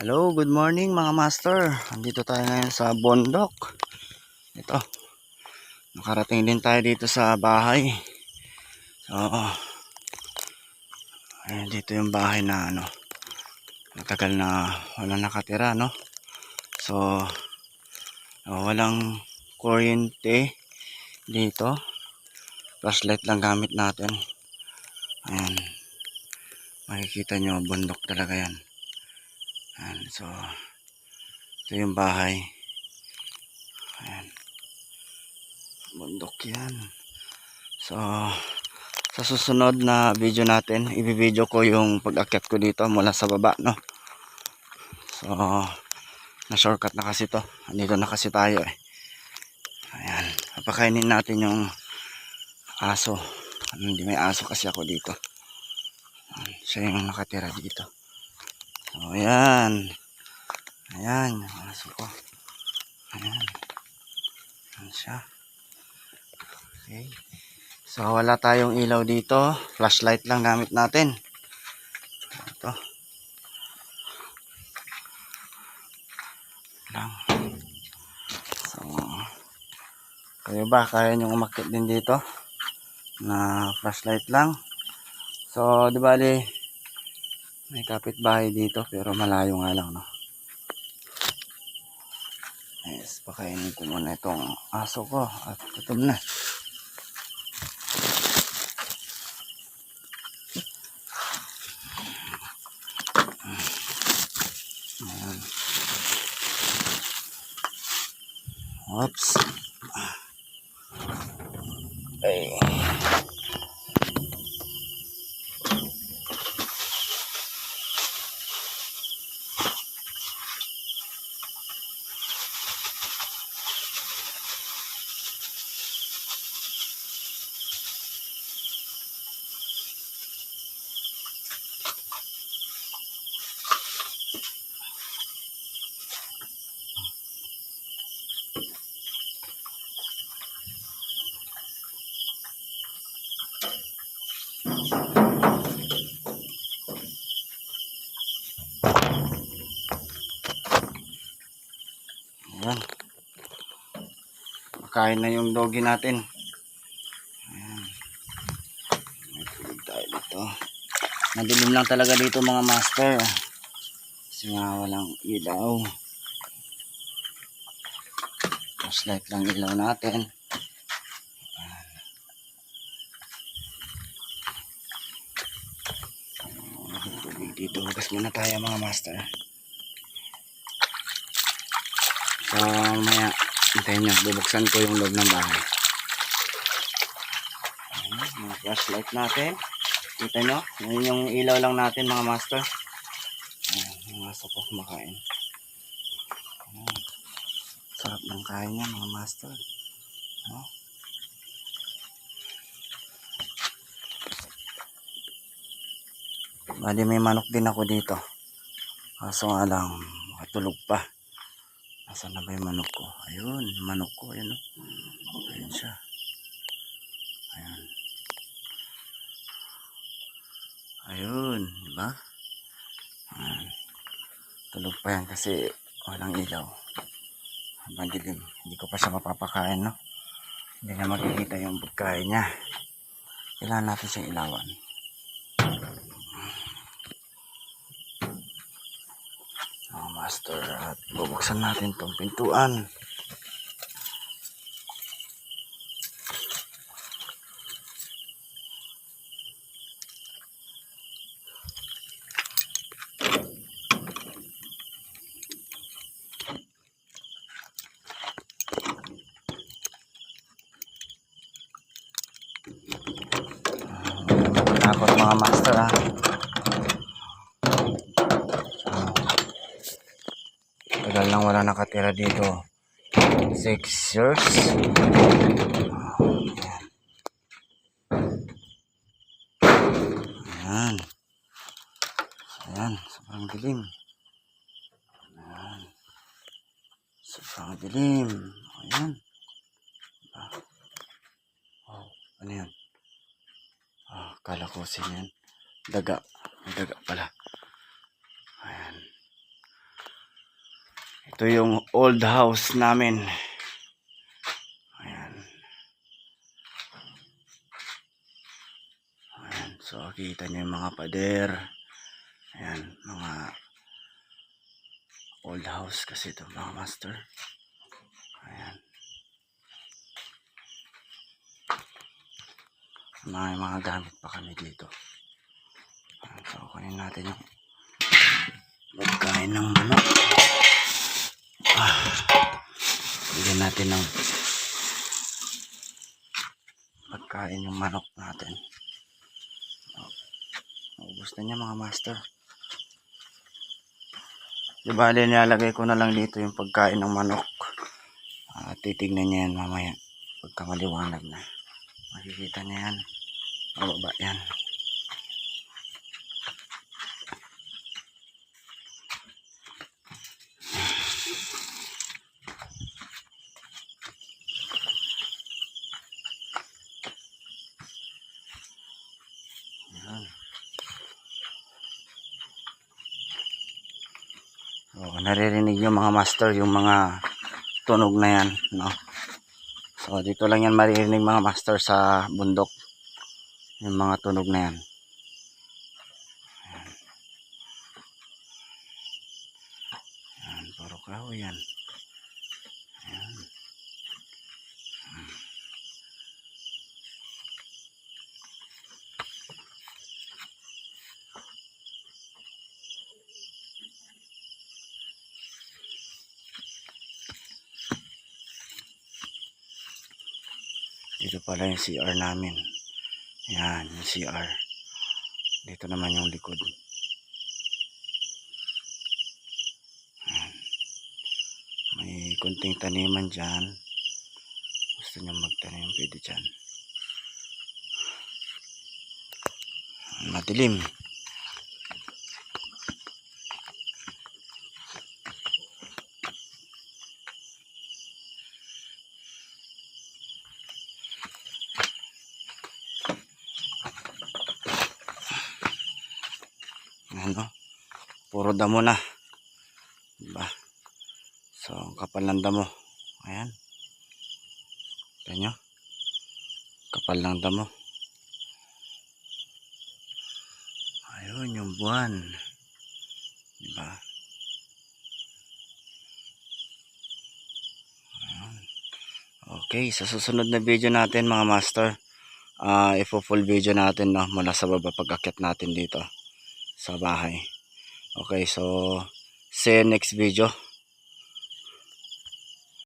Hello, good morning mga master. Andito tayo ngayon sa bondok. Ito. Nakarating din tayo dito sa bahay. So, ayan, dito yung bahay na ano. Matagal na walang nakatira, no? So, oh, walang kuryente dito. Flashlight lang gamit natin. Ayan. Makikita nyo, bundok talaga yan. Ayan, so, ito yung bahay. Ayan. Bundok yan. So, sa susunod na video natin, ibibideo ko yung pag-akyat ko dito mula sa baba, no? So, na-shortcut na kasi to. Andito na kasi tayo eh. Ayan. Papakainin natin yung aso. Hindi may aso kasi ako dito. Ayan, Siya yung nakatira dito. So, ayan. Ayan, yung aso ko. Ayan. Ayan siya. Okay. So, wala tayong ilaw dito. Flashlight lang gamit natin. Ito. Lang. So, kayo ba? Kaya nyo umakit din dito? Na flashlight lang. So, di bali, may kapitbahay dito pero malayo nga lang, no? Yes, pakainin ko muna itong aso ko at gutom na. Ayan. Oops. Ayan. Makain na yung doggy natin. Ayan. May tulog tayo dito. Madilim lang talaga dito mga master. Kasi nga walang ilaw. Flashlight lang ilaw natin. Ayan. Dito. Hugas muna tayo mga master. So, mamaya, hintayin nyo, bubuksan ko yung loob ng bahay. Ayan, mga flashlight natin. Kita nyo, yun yung ilaw lang natin mga master. Ayan, yung aso ko kumakain. Ayan. Sarap ng kain niya mga master. No? Bali may manok din ako dito. Kaso nga lang, makatulog pa. Nasaan na ba yung manok ko? Ayun, manok ko. Ayun, oh. Ayun siya. Ayun. Ayun, di ba? Ayun. Tulog pa yan kasi walang ilaw. Habang dilim. Hindi ko pa siya mapapakain, no? Hindi na makikita yung pagkain niya. Kailangan natin siyang ilawan. Oh, master at bubuksan natin tong pintuan. Takot mga master ah. Lang wala nakatira dito. Six years. Ayan. Ayan. Sobrang dilim. Ayan. Sobrang dilim. Ayan. Ah. Oh, ano yan? Ah, kala ko sin. Daga. Daga pala. Ito yung old house namin. Ayan. Ayan. So, kita niyo yung mga pader. Ayan, mga old house kasi ito mga master. Ayan. May mga gamit pa kami dito. Ayan, So, kunin natin yung pagkain ng manok. Ah, bigyan natin ng pagkain yung manok natin. Ubus na niya mga master. Di bali nilalagay ko na lang dito yung pagkain ng manok. At titignan niya yan mamaya. Pagka maliwanag na. Makikita niya yan. Mababa yan. Yan. Naririnig yung mga master, yung mga tunog na yan, no? So, dito lang yan maririnig mga master sa bundok. Yung mga tunog na yan. Ayan. Ayan, puro kahoy yan. Dito pala yung CR namin. Yan, yung CR. Dito naman yung likod. Yan. May kunting taniman dyan. Gusto niyo magtanim, pwede dyan. Madilim. Ano? Puro damo na. Diba? So, ang kapal ng damo. Ayan. Tignan nyo. Kapal ng damo. Ayun, yung buwan. Diba? Okay, sa susunod na video natin mga master, ah ifo-full video natin no, mula sa baba pag-akyat natin dito sa bahay. Okay, so see you next video.